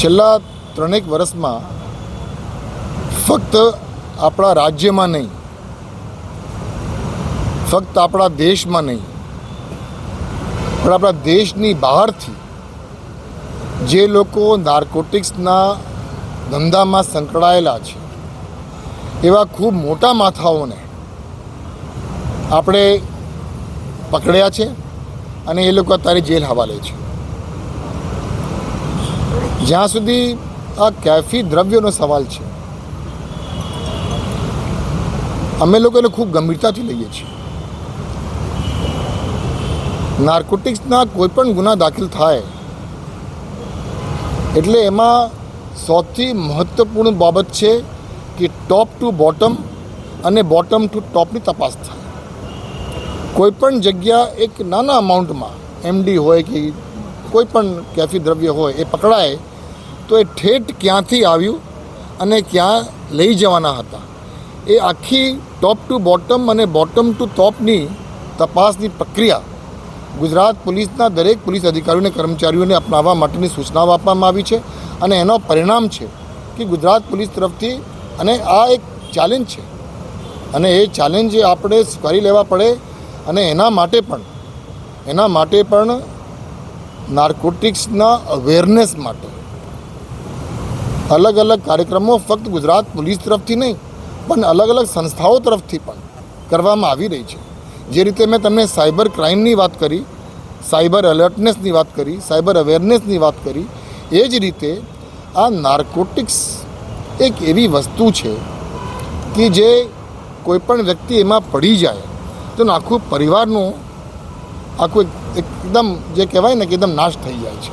છેલ્લા ત્રણેક વર્ષમાં ફક્ત આપણા રાજ્યમાં નહીં, ફક્ત આપણા દેશમાં નહીં, પણ આપણા દેશની બહારથી જે લોકો નાર્કોટિક્સના ધંધામાં સંકળાયેલા છે, એવા ખૂબ મોટા માથાઓને આપણે પકડ્યા છે અને એ લોકો અત્યારે જેલ હવાલે છે. જ્યાં સુધી આ કેફી દ્રવ્યોનો સવાલ છે, અમે લોકો એને ખૂબ ગંભીરતાથી લઈએ છીએ. નાર્કોટિક્સના કોઈ પણ ગુના દાખલ થાય, એટલે એમાં સૌથી મહત્ત્વપૂર્ણ બાબત છે કે ટોપ ટુ બોટમ અને બોટમ ટુ ટોપની તપાસ થાય. કોઈ પણ જગ્યા એક નાના અમાઉન્ટમાં એમડી હોય કે કોઈ પણ કેફી દ્રવ્ય હોય એ પકડાય તો એ ઠેઠ ક્યાંથી આવ્યું અને ક્યાં લઈ જવાના હતા? એ આખી ટોપ ટુ બોટમ અને બોટમ ટુ ટોપની તપાસની પ્રક્રિયા ગુજરાત પોલીસના દરેક પોલીસ અધિકારીઓને, કર્મચારીઓને અપનાવવા માટેની સૂચનાઓ આપવામાં આવી છે અને એનો પરિણામ છે કે ગુજરાત પોલીસ તરફથી અને આ એક ચેલેન્જ છે. અને એ ચેલેન્જ આપણે સ્વીકારી લેવા પડે અને એના માટે પણ, એના માટે પણ નાર્કોટિક્સના અવેરનેસ માટે અલગ અલગ કાર્યક્રમો ફક્ત ગુજરાત પોલીસ તરફથી નહીં, પણ અલગ અલગ સંસ્થાઓ તરફથી પણ કરવામાં આવી રહી છે. જે રીતે મેં તમને સાયબર ક્રાઇમની વાત કરી, સાયબર એલર્ટનેસની વાત કરી, સાયબર અવેરનેસની વાત કરી, એ જ રીતે આ નાર્કોટિક્સ એક એવી વસ્તુ છે કે જે કોઈપણ વ્યક્તિ એમાં પડી જાય, તો આખું પરિવારનું આખું એકદમ જે કહેવાય ને કે એકદમ નાશ થઈ જાય છે.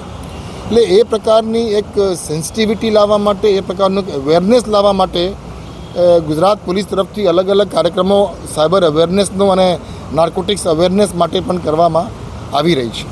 એટલે એ પ્રકારની એક સેન્સિટિવિટી લાવવા માટે, એ પ્રકારનું અવેરનેસ લાવવા માટે ગુજરાત પોલીસ તરફથી અલગ અલગ કાર્યક્રમો સાયબર અવેરનેસનો અને નાર્કોટિક્સ અવેરનેસ માટે પણ કરવામાં આવી રહી છે.